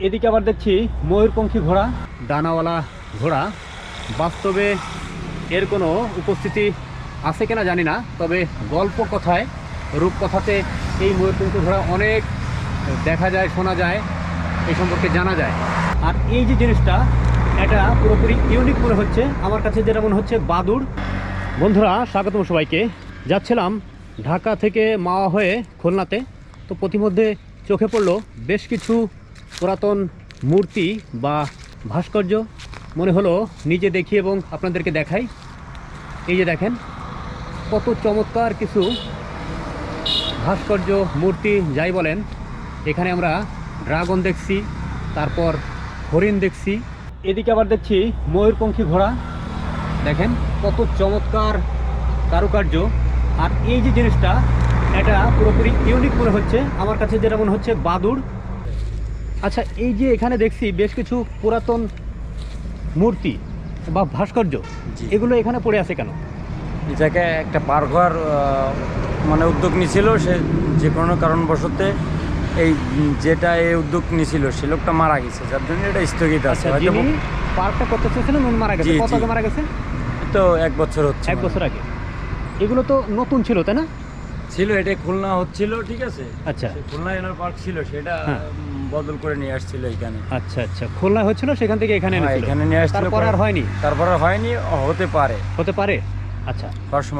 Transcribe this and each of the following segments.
এদিকে আবার দেখছি ময়ূরপঙ্খী ঘোড়া, ডানাওয়ালা ঘোড়া। বাস্তবে এর কোনো উপস্থিতি আছে কিনা জানি না, তবে গল্প কথায়, রূপকথাতে এই ময়ূরপঙ্খী ঘোড়া অনেক দেখা যায়, শোনা যায় এই সম্পর্কে জানা যায়। আর এই যে জিনিসটা, এটা পুরোপুরি ইউনিক মনে হচ্ছে। আমার কাছে যেটা মনে হচ্ছে, বাদুড়। বন্ধুরা, স্বাগতম সবাইকে। যাচ্ছিলাম ঢাকা থেকে মাওয়া হয়ে খুলনাতে। তো প্রতিমধ্যে চোখে পড়ল বেশ কিছু পুরাতন মূর্তি বা ভাস্কর্য মনে হলো নিজে দেখি এবং আপনাদেরকে দেখাই। এই যে দেখেন, কত চমৎকার কিছু ভাস্কর্য মূর্তি, যাই বলেন, এখানে আমরা ড্রাগন দেখছি, তারপর হরিণ দেখছি। এদিকে আবার দেখছি ময়ূরপঙ্খী ঘোড়া। দেখেন, কত চমৎকার কারুকার্য। আর এই যে জিনিসটা, এটা পুরোপুরি ইউনিক মনে হচ্ছে। আমার কাছে যেটা মনে হচ্ছে, বাদুড়। আচ্ছা এই যে এখানে দেখছি বেশ কিছু পুরাতন মূর্তি বা ভাস্কর্য। এগুলো এখানে পড়ে আছে কেন? এটাকে একটা পার হওয়ার মানে উদ্যোগ নিছিল সে যে কোনো কারণবশতে এই যেটা এই উদ্যোগ নিছিল সে লোকটা মারা গেছে যার জন্য এটা স্থগিত আছে। আচ্ছা পার্কটা করতে চেয়েছিলেন উনি মারা গেছে। কত মারা গেছে? তো এক বছর হচ্ছে এক। বছর আগে। এগুলো তো নতুন ছিল তাই না? ছিল এটা খুলনা হচ্ছিল ঠিক আছে? আচ্ছা। খুলনা এনার পার্ক ছিল সেটা হ্যাঁ। বদল করে নিয়ে আসছিল এখানে। আচ্ছা আচ্ছা। খুলনা হচ্ছিল সেখান থেকে এখানে হ্যাঁ, এনেছিল। এখানে নিয়ে আসছিল তারপর আর হয়নি? তারপর আর হয়নি হতে পারে। হতে পারে? আচ্ছা।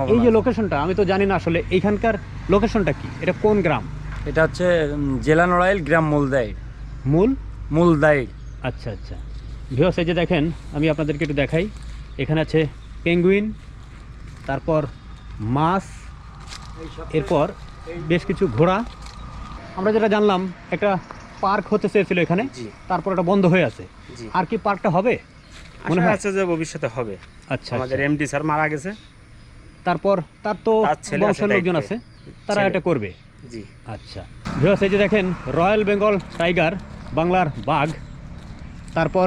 এই যে লোকেশনটা আমি তো জানি না আসলে এইখানকার লোকেশনটা কি? এটা কোন গ্রাম? এটা হচ্ছে জেলা নড়াইল গ্রাম মুলদাই। মূল? মুলদাই। আচ্ছা আচ্ছা। ভিওস এই যে দেখেন আমি আপনাদেরকে একটু দেখাই। এখানে আছে পেঙ্গুইন তারপর মাছ এরপর বেশ কিছু ঘোড়া। আমরা যেটা জানলাম একটা পার্ক হতে চেয়েছিল এখানে তারপর এটা বন্ধ হয়ে আছে। আর কি পার্কটা হবে? মনে হয় যে ভবিষ্যতে হবে। আচ্ছা আমাদের আচ্ছা। এমডি স্যার মারা গেছে। তারপর তার তো বংশের লোকজন আছে তারা এটা করবে। জি। আচ্ছা। ভিউয়ার্স এই যে দেখেন রয়্যাল বেঙ্গল টাইগার বাংলার বাঘ। তারপর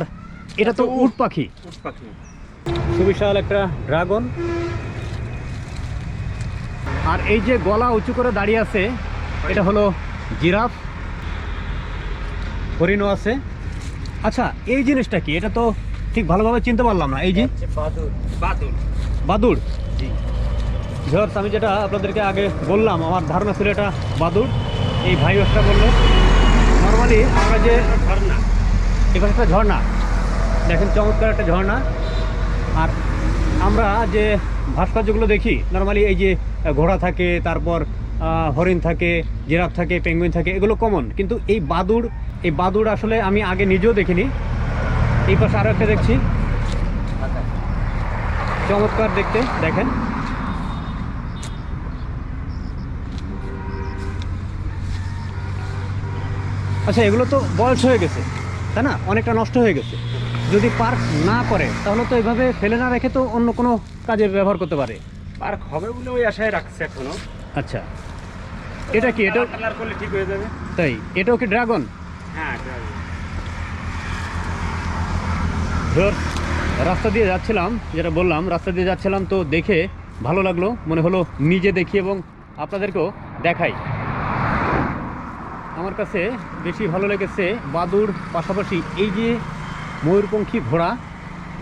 এটা তো উট পাখি। উট পাখি। সুবিশাল একটা ড্রাগন আর এই যে গলা উঁচু করে দাঁড়িয়ে আছে এটা হলো জিরাফ। হরিণও আছে। আচ্ছা এই জিনিসটা কি? এটা তো ঠিক ভালোভাবে চিনতে পারলাম না। এই যে বাদুর বাদুর বাদুড়। জি। ভিউয়ার্স আমি যেটা আপনাদেরকে আগে বললাম আমার ধারণা ছিল এটা বাদুড়। এই ভাই একটা বলল নর্মালি আমরা যে ঝর্ণা। এখানে একটা ঝর্ণা। দেখেন চমৎকার একটা ঝর্ণা। আমরা যে ভাস্কর্যগুলো দেখি নর্মালি এই যে ঘোড়া থাকে, তারপর হরিণ থাকে, জিরাফ থাকে পেঙ্গুইন থাকে, এগুলো কমন কিন্তু এই বাদুড় এই বাদুড় আসলে আমি আগে নিজেও দেখিনি। এই পাশে আরও একটা দেখছি। চমৎকার দেখতে, দেখেন। আচ্ছা এগুলো তো বয়স হয়ে গেছে, তাই না? অনেকটা নষ্ট হয়ে গেছে। যদি পার্ক না করে তাহলে তো এইভাবে ফেলে না রেখে তো অন্য কোনো কাজে ব্যবহার করতে পারে। পার্ক হবে বলে ওই আশায় রাখছে এখনও। আচ্ছা। এটা কি এটা কালার করলে ঠিক হয়ে যাবে। তাই এটাও কি ড্রাগন? হ্যাঁ। ধর রাস্তা দিয়ে যাচ্ছিলাম যেটা বললাম রাস্তা দিয়ে যাচ্ছিলাম তো দেখে ভালো লাগল মনে হলো নিজে দেখি এবং আপনাদেরকেও দেখাই। আমার কাছে বেশি ভালো লেগেছে বাদুর পাশাপাশি এই যে ময়ূরপঙ্খী ঘোড়া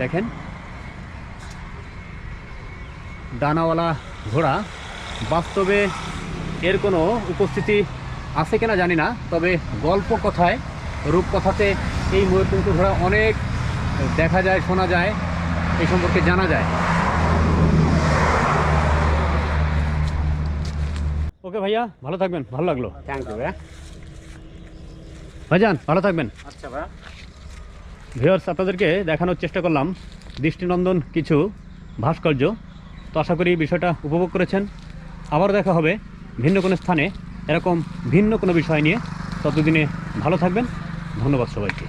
দেখেন। ডানাওয়ালা ঘোড়া বাস্তবে এর কোনো উপস্থিতি আছে কিনা জানি না তবে গল্প কথায় রূপকথাতে এই ময়ূরপঙ্খী ঘোড়া অনেক দেখা যায় শোনা যায় এই সম্পর্কে জানা যায়। ওকে ভাইয়া ভালো থাকবেন ভালো লাগল। থ্যাংক ইউ ভাইয়া। ভাইজান ভালো থাকবেন। আচ্ছা ভাইয়া। ভিউয়ার্স আপনাদেরকে দেখানোর চেষ্টা করলাম দৃষ্টিনন্দন কিছু ভাস্কর্য। তো আশা করি বিষয়টা উপভোগ করেছেন। আবার দেখা হবে ভিন্ন কোনো স্থানে, এরকম ভিন্ন কোনো বিষয় নিয়ে। ততদিনে ভালো থাকবেন। ধন্যবাদ সবাইকে।